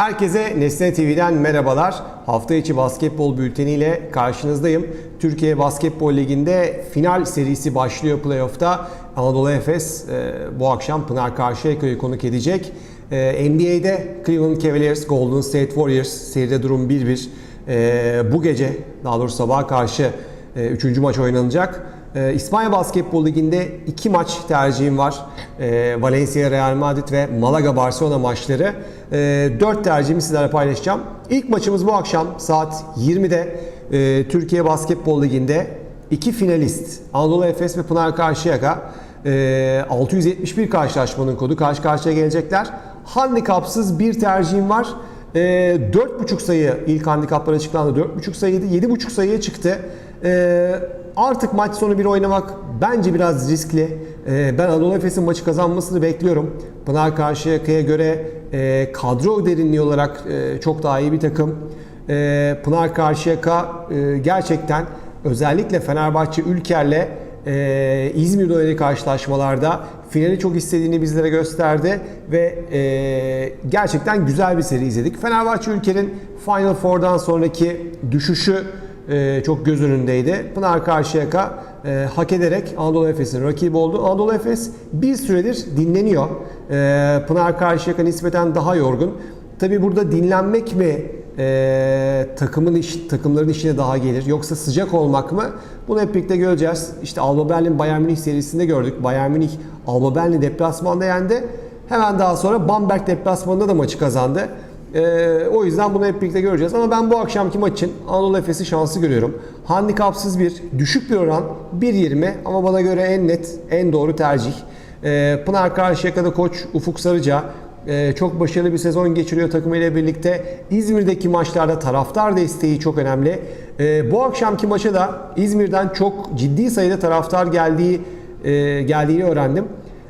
Herkese Nesne TV'den merhabalar. Hafta içi basketbol bülteniyle karşınızdayım. Türkiye Basketbol Ligi'nde final serisi başlıyor playoff'ta. Anadolu Efes e, bu akşam Pınar Karşıyaka'yı konuk edecek. E, NBA'de Cleveland Cavaliers, Golden State Warriors seride durum 1-1. E, bu gece daha doğrusu sabaha karşı 3. maç oynanacak. Ee, İspanya Basketbol Ligi'nde iki maç tercihim var. Ee, Valencia Real Madrid ve Malaga Barcelona maçları. Ee, dört tercihimi sizlerle paylaşacağım. İlk maçımız bu akşam saat 20'de Ee, Türkiye Basketbol Ligi'nde iki finalist Anadolu Efes ve Pınar Karşıyaka. Ee, 671 karşılaşmanın kodu karşı karşıya gelecekler. Handikapsız bir tercihim var. E, 4.5 sayı ilk handikaplar açıklandı. 4.5 sayıydı. 7.5 sayıya çıktı. E, artık maç sonu bir oynamak bence biraz riskli. E, ben Anadolu Efes'in maçı kazanmasını bekliyorum. Pınar Karşıyaka'ya göre e, kadro derinliği olarak e, çok daha iyi bir takım. E, Pınar Karşıyaka e, gerçekten özellikle Fenerbahçe Ülker'le e, İzmir'de oynadığı karşılaşmalarda finali çok istediğini bizlere gösterdi ve e, gerçekten güzel bir seri izledik. Fenerbahçe ülkenin Final Four'dan sonraki düşüşü e, çok göz önündeydi. Pınar Karşıyaka e, hak ederek Anadolu Efes'in rakibi oldu. Anadolu Efes bir süredir dinleniyor. E, Pınar Karşıyaka nispeten daha yorgun. Tabi burada dinlenmek mi e, takımın iş, takımların işine daha gelir yoksa sıcak olmak mı? Bunu hep birlikte göreceğiz. İşte Alba Berlin Bayern Münih serisinde gördük. Bayern Münih Alba Berlin deplasmanda yendi. Hemen daha sonra Bamberg deplasmanında da maçı kazandı. E, o yüzden bunu hep birlikte göreceğiz. Ama ben bu akşamki maç için Anadolu Efes'i şanslı görüyorum. Handikapsız bir, düşük bir oran 1.20 ama bana göre en net, en doğru tercih. E, Pınar Karşıyaka'da koç Ufuk Sarıca ee, çok başarılı bir sezon geçiriyor takımıyla birlikte. İzmir'deki maçlarda taraftar desteği çok önemli. Ee, bu akşamki maça da İzmir'den çok ciddi sayıda taraftar geldiği e, geldiğini öğrendim.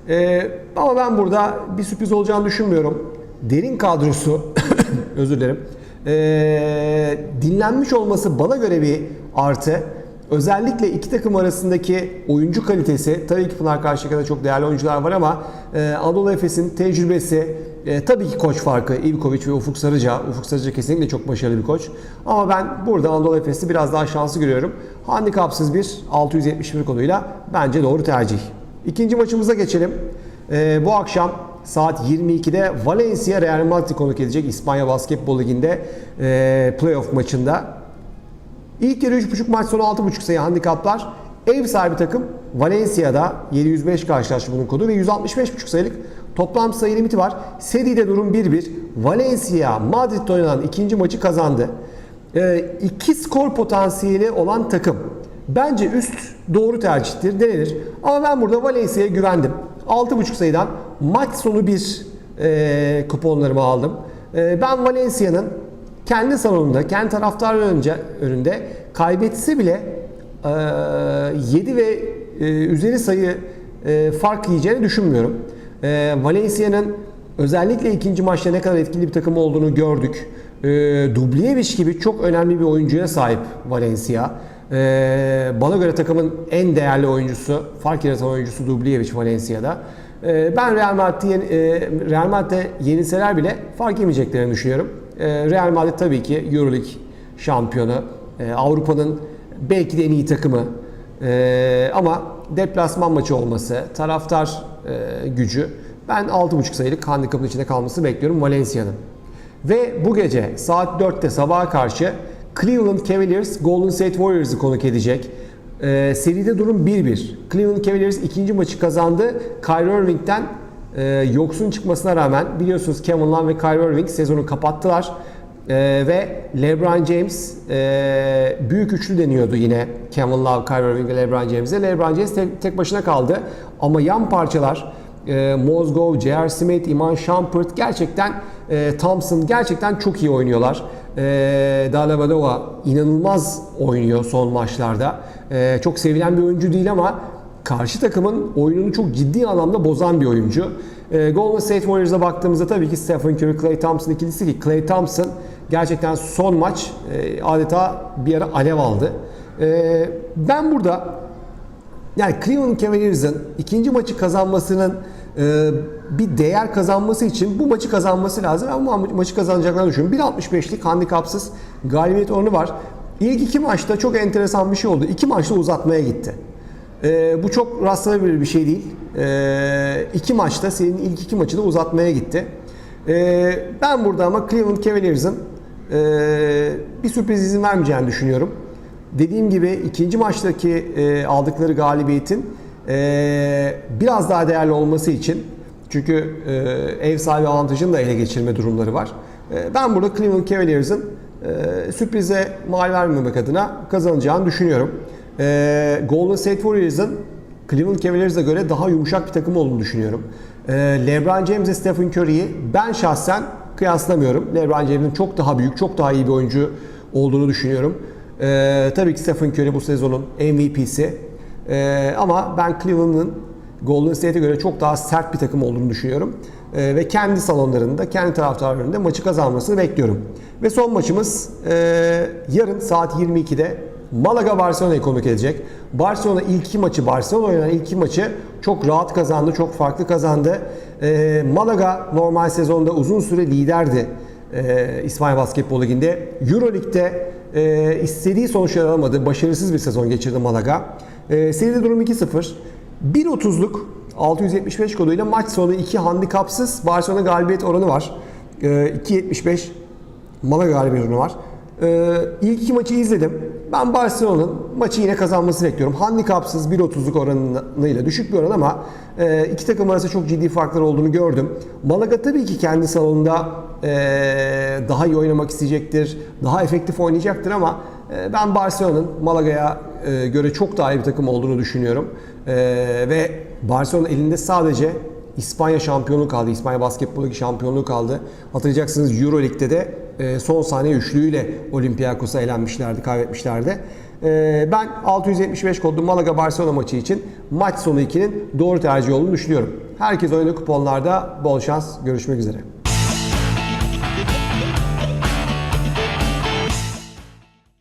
Ee, ama ben burada bir sürpriz olacağını düşünmüyorum. Derin kadrosu, özür dilerim. Ee, dinlenmiş olması bana göre bir artı. Özellikle iki takım arasındaki oyuncu kalitesi, tabii ki Pınar Karşıyaka'da çok değerli oyuncular var ama e, Anadolu Efes'in tecrübesi, e, tabii ki koç farkı Ivkovic ve Ufuk Sarıca. Ufuk Sarıca kesinlikle çok başarılı bir koç. Ama ben burada Anadolu Efes'i biraz daha şanslı görüyorum. Handikapsız bir 671 koduyla bence doğru tercih. İkinci maçımıza geçelim. E, bu akşam saat 22'de Valencia Real Madrid konuk edecek İspanya Basketbol Ligi'nde e, playoff maçında. İlk yarı 3.5 maç sonu 6.5 sayı handikaplar. Ev sahibi takım Valencia'da 705 karşılaşmanın kodu ve 165.5 sayılık toplam sayı limiti var. Seride durum 1-1. Valencia Madrid'de oynanan ikinci maçı kazandı. Ee, iki skor potansiyeli olan takım. Bence üst doğru tercihtir denenir. Ama ben burada Valencia'ya güvendim. 6.5 sayıdan maç sonu bir e, kuponlarımı aldım. E, ben Valencia'nın kendi salonunda, kendi taraftarlar önce, önünde kaybetse bile e, 7 ve e, üzeri sayı e, fark yiyeceğini düşünmüyorum. E, Valencia'nın özellikle ikinci maçta ne kadar etkili bir takım olduğunu gördük. E, Dubljevic gibi çok önemli bir oyuncuya sahip Valencia. E, bana göre takımın en değerli oyuncusu, fark yaratan oyuncusu Dubljevic Valencia'da. E, ben Real Madrid'i e, Real Madrid'e yenilseler bile fark yemeyeceklerini düşünüyorum. E, Real Madrid tabii ki Euroleague şampiyonu, e, Avrupa'nın belki de en iyi takımı. Ama deplasman maçı olması, taraftar e, gücü ben 6.5 sayılık handikapın içinde kalması bekliyorum Valencia'nın. Ve bu gece saat 4'te sabaha karşı Cleveland Cavaliers Golden State Warriors'ı konuk edecek. Ee, seride durum 1-1. Cleveland Cavaliers ikinci maçı kazandı. Kyrie Irving'den e, yoksun çıkmasına rağmen biliyorsunuz Kevin Love ve Kyrie Irving sezonu kapattılar. E, ve LeBron James e, büyük üçlü deniyordu yine Kevin Love, Kyrie Irving ve LeBron James'e. LeBron James tek, tek başına kaldı. Ama yan parçalar e, Mozgov, J.R. Smith, Iman Shumpert gerçekten e, Thompson gerçekten çok iyi oynuyorlar. E, Dalavadova inanılmaz oynuyor son maçlarda. E, çok sevilen bir oyuncu değil ama karşı takımın oyununu çok ciddi anlamda bozan bir oyuncu. E, Golden State Warriors'a baktığımızda tabii ki Stephen Curry, Klay Thompson ikilisi ki Klay Thompson gerçekten son maç e, adeta bir ara alev aldı. Ben burada yani Cleveland Cavaliers'ın ikinci maçı kazanmasının bir değer kazanması için bu maçı kazanması lazım. Ben bu ma- maçı kazanacaklarını düşünüyorum. 1.65'lik handikapsız galibiyet oranı var. İlk iki maçta çok enteresan bir şey oldu. İki maçta uzatmaya gitti. E, bu çok rastlanabilir bir şey değil. E, iki maçta senin ilk iki maçı da uzatmaya gitti. Ben burada ama Cleveland Cavaliers'ın bir sürpriz izin vermeyeceğini düşünüyorum. Dediğim gibi ikinci maçtaki aldıkları galibiyetin e, biraz daha değerli olması için çünkü e, ev sahibi avantajını da ele geçirme durumları var. E, ben burada Cleveland Cavaliers'ın e, sürprize mal vermemek adına kazanacağını düşünüyorum. E, Golden State Warriors'ın Cleveland Cavaliers'a göre daha yumuşak bir takım olduğunu düşünüyorum. E, LeBron James ve Stephen Curry'i ben şahsen kıyaslamıyorum. LeBron James'in çok daha büyük, çok daha iyi bir oyuncu olduğunu düşünüyorum. Ee, tabii ki Stephen Curry bu sezonun MVP'si. Ee, ama ben Cleveland'ın Golden State'e göre çok daha sert bir takım olduğunu düşünüyorum. Ee, ve kendi salonlarında, kendi taraftarlarında maçı kazanmasını bekliyorum. Ve son maçımız e, yarın saat 22'de Malaga Barcelona'yı konuk edecek. Barcelona ilk iki maçı, Barcelona oynanan ilk iki maçı çok rahat kazandı, çok farklı kazandı. Ee, Malaga normal sezonda uzun süre liderdi e, İspanya Basketbol Ligi'nde. Euroleague'de e, istediği sonuçları alamadı. Başarısız bir sezon geçirdi Malaga. E, seride durum 2-0. 1.30'luk 675 koduyla maç sonu 2 handikapsız Barcelona galibiyet oranı var. E, 2.75 Malaga galibiyet oranı var. Ee, ilk iki maçı izledim. Ben Barcelona'nın maçı yine kazanmasını bekliyorum. Handikapsız 1.30'luk oranıyla düşük bir oran ama e, iki takım arasında çok ciddi farklar olduğunu gördüm. Malaga tabii ki kendi salonunda e, daha iyi oynamak isteyecektir, daha efektif oynayacaktır ama e, ben Barcelona'nın Malaga'ya e, göre çok daha iyi bir takım olduğunu düşünüyorum. E, ve Barcelona elinde sadece İspanya şampiyonluğu kaldı. İspanya Basketbol Ligi şampiyonluğu kaldı. Hatırlayacaksınız Euroleague'de de e, son saniye üçlüğüyle Olympiakos'a elenmişlerdi, kaybetmişlerdi. E, Ben 675 kodlu Malaga Barcelona maçı için maç sonu 2'nin doğru tercih olduğunu düşünüyorum. Herkes oyunu kuponlarda bol şans. Görüşmek üzere.